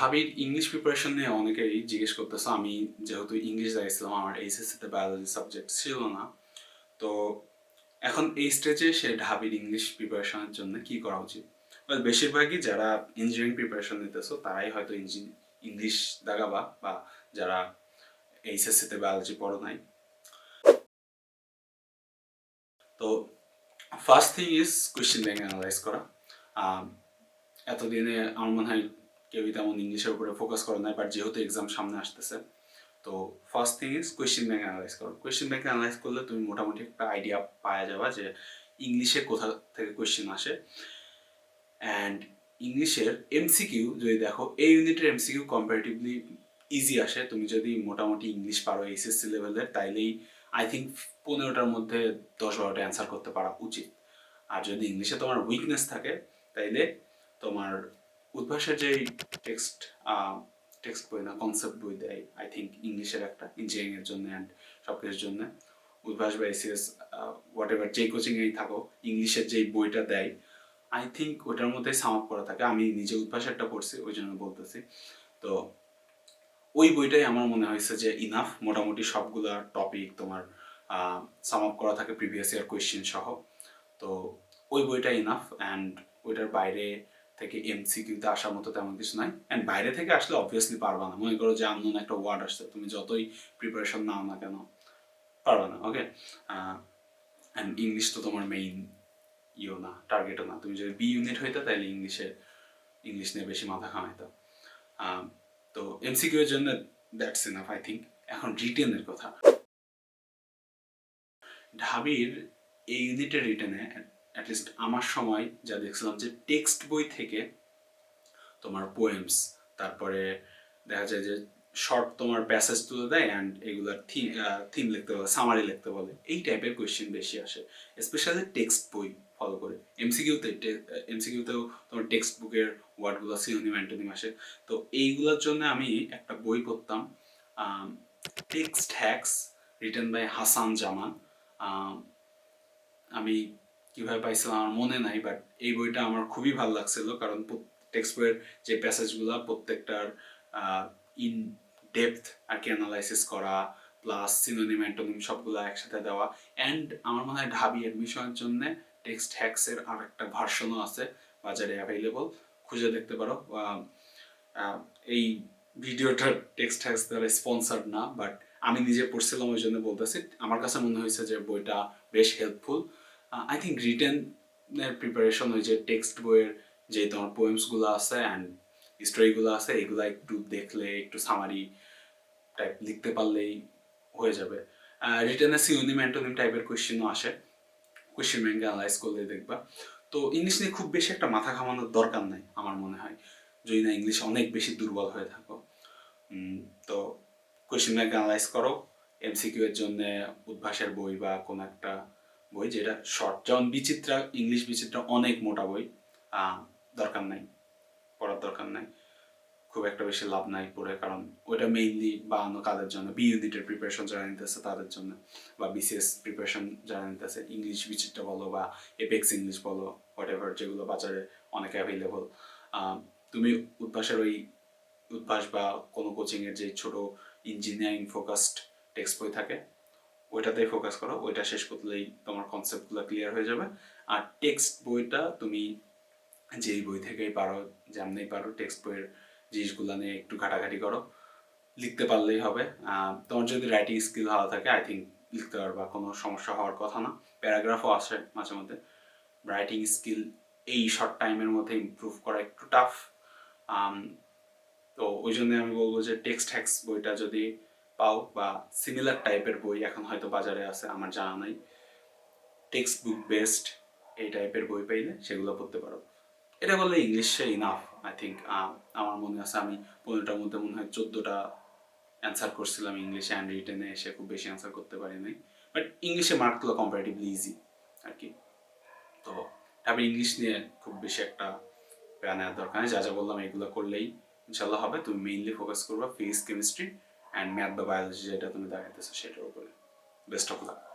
ঢাবির English preparation নিয়ে অনেকেই জিজ্ঞেস করতেছে। আমি যেহেতু ইংলিশ যাইছিলাম আমার এইচএসসিতে বায়োলজি সাবজেক্ট ছিল না। তো এখন এই স্টেজে সে ঢাবির ইংলিশ প্রিপারেশনের জন্য কি করা উচিত? বেশিরভাগই যারা ইঞ্জিনিয়ারিং প্রিপারেশন নিতেছো, তারাই হয়তো ইঞ্জিন ইংলিশ দাগাবা বা যারা এইচএসসিতে বায়োলজি পড়ো নাই। তো first thing is question bank analyze করা। এতদিনে আমার মনে হয় কেউই তেমন ইংলিশের উপরে ফোকাস করে নাই বাট যেহেতু এক্সাম সামনে আসতেছে, তো first thing is question bank analyze করো। কোয়েশ্চেন ব্যাংক অ্যানালাইজ করলে তুমি মোটামুটি একটা আইডিয়া পাওয়া যাবা যে ইংলিশে কোথা থেকে কোয়েশ্চেন আসে। অ্যান্ড ইংলিশের এমসিকিউ যদি দেখো, এই ইউনিটের এমসিকিউ কম্পারেটিভলি ইজি আসে। তুমি যদি মোটামুটি ইংলিশ পারো এইচএসসি লেভেলের তাইলেই আই থিঙ্ক পনেরোটার মধ্যে দশ বারোটা অ্যান্সার করতে পারা উচিত। আর যদি ইংলিশে তোমার উইকনেস থাকে, তাইলে তোমার উদ্ভাসের যে টেক্সট টেক্সট বই না কনসেপ্ট বই দেয় আই থিঙ্ক ইংলিশের একটা ইঞ্জিনিয়ারিং এর জন্য অ্যান্ড সব কিছুর জন্য, উদ্ভাস বা এসিএস হোয়াট এভার যেই কোচিংয়েই থাকো ইংলিশের যেই বইটা দেয় আই থিঙ্ক ওটার মধ্যেই সাম আপ করা থাকে। আমি নিজে উদ্ভাসেরটা পড়ছি, ওই জন্য বলতেছি। তো ওই বইটাই আমার মনে হয়েছে যে ইনাফ মোটামুটি সবগুলা টপিক তোমার সাম আপ করা থাকে প্রিভিয়াস ইয়ার কোয়েশ্চেন সহ। তো ওই বইটা ইনাফ অ্যান্ড ওইটার বাইরে থেকে এমসিকিউতে আসার মতো তেমন কিছু নাই। অ্যান্ড বাইরে থেকে আসলে অবভিয়াসলি পারবা না। মনে করো যে আননোন একটা ওয়ার্ড আসছে তুমি যতই প্রিপারেশন নাও না কেন পারবা না ওকে অ্যান্ড ইংলিশ তো তোমার মেইন ইও না টার্গেটও না। তুমি যদি বি ইউনিট হইতো তাহলে ইংলিশে ইংলিশ নিয়ে বেশি মাথা খামাইতো আহ, তো এমসিকিউ এর জন্য দ্যাটস ইনাফ আই থিঙ্ক এখন রিটেনের কথা। ঢাবির এই ইউনিটের রিটেনে অ্যাটলিস্ট আমার সময় যা দেখছিলাম যে টেক্সট বই থেকে তোমার পোয়েমস তারপরে দেখা যায় যে শর্ট তোমার প্যাসেজ তুলে দেয় অ্যান্ড এগুলার থিম থিম লিখতে বলে সামারি লিখতে বলে। এই টাইপের কোয়েশ্চেন বেশি আসে স্পেশালি টেক্সট বই ফলো করে। এমসিকিউতে এমসিকিউতেও তোমার টেক্সট বুকের ওয়ার্ডগুলো সিনোনিম অ্যান্টোনিম আসে। তো এইগুলোর জন্য আমি একটা বই পড়তাম text hacks written by Hasan Zaman um, কীভাবে পাইছিলাম আমার মনে নাই বাট এই বইটা আমার খুবই ভালো লাগছিল, কারণ টেক্সট বইয়ের যে প্যাসেজগুলো প্রত্যেকটার ইন ডেপথ আর কি অ্যানালাইসিস করা প্লাস সিনোনিম অ্যান্টোনিম সবগুলো একসাথে দেওয়া অ্যান্ড আমার মনে হয় ঢাবি অ্যাডমিশনের জন্য টেক্সট হ্যাক্সের আর একটা ভার্সনও আছে, বাজারে অ্যাভেলেবল খুঁজে দেখতে পারো এই ভিডিওটা টেক্সট হ্যাক্স দ্বারা স্পন্সার্ড না বাট আমি নিজে পড়ছিলাম ওই জন্য বলতেছি, আমার কাছে মনে হয়েছে যে বইটা বেশ হেল্পফুল আই থিঙ্ক রিটেনের প্রিপারেশন ওই যে টেক্সট বইয়ের যে তোমার পোয়েমসগুলো আছে অ্যান্ড স্টোরিগুলো আছে, এগুলো একটু দেখলে, একটু সামারি টাইপ লিখতে পারলেই হয়ে যাবে। রিটেনে সিউনিম অ্যান্টোনিম টাইপের কোয়েশ্চেনও আসে। কোয়েশ্চেন ব্যাংকে অ্যানালাইজ করলে দেখবা। তো ইংলিশ নিয়ে খুব বেশি একটা মাথা ঘামানোর দরকার নাই আমার মনে হয়। যদি না ইংলিশ অনেক বেশি দুর্বল হয়ে থাকো। তো কোয়েশ্চেন ব্যাংক অ্যানালাইজ করো। এমসিকিউ এর জন্য উদ্ভাসের বই বা কোনো একটা বই যেটা শর্ট যেমন বিচিত্রা ইংলিশ বিচিত্রা অনেক মোটা বই দরকার নাই, পড়ার দরকার নাই, খুব একটা বেশি লাভ নাই পড়ে, কারণ ওইটা মেইনলি বা অন্য কাদের জন্য বি প্রিপারেশন যারা নিতেছে তাদের জন্য, বা বিসিএস প্রিপারেশন যারা নিতেছে ইংলিশ বিচিত্রা বলো বা এপেক্স ইংলিশ বলো হোয়াট এভার যেগুলো বাজারে অনেক অ্যাভেলেবল তুমি উদ্ভাসের ওই উদ্ভাস বা কোনো কোচিংয়ের যে ছোট ইঞ্জিনিয়ারিং ফোকাসড টেক্সট বই থাকে ওইটাতেই ফোকাস করো ওইটা শেষ করলেই তোমার কনসেপ্টগুলো ক্লিয়ার হয়ে যাবে। আর টেক্সট বইটা তুমি যেই বই থেকেই পারো যেমনি পারো টেক্সট বইয়ের জিনিসগুলো নিয়ে একটু ঘাটাঘাটি করো। লিখতে পারলেই হবে। তোমার যদি রাইটিং স্কিল ভালো থাকে আই থিঙ্ক লিখতে পারবা, কোনো সমস্যা হওয়ার কথা না। প্যারাগ্রাফও আসে মাঝে মধ্যে। রাইটিং স্কিল এই শর্ট টাইমের মধ্যে ইমপ্রুভ করা একটু টাফ তো ওই জন্য আমি বলব যে টেক্সট হ্যাক্স বইটা যদি পাও বা সিমিলার টাইপের বই এখন হয়তো বাজারে আছে, আমার জানা নাই। টেক্সট বুক বেসড এই টাইপের বই পাইলে সেগুলো পড়তে পারো। এটা বললে ইংলিশে ইনাফ আই থিঙ্ক আমার মনে আছে আমি পনেরোটার মধ্যে মনে হয় চোদ্দোটা অ্যান্সার করছিলাম ইংলিশে অ্যান্ড রিটেনে এসে খুব বেশি অ্যান্সার করতে পারি নাই। বাট ইংলিশে মার্কগুলো কম্পারেটিভলি ইজি আর কি তো আমি ইংলিশ নিয়ে খুব বেশি একটা প্যারা নেওয়ার দরকার নেই। যা যা বললাম এগুলো করলেই ইনশাল্লাহ হবে। তুমি মেইনলি ফোকাস করবা ফিজিক্স কেমিস্ট্রি অ্যান্ড ম্যাথ বা বায়োলজি যেটা তুমি দেখাইতেছো সেটার উপরে। Best of luck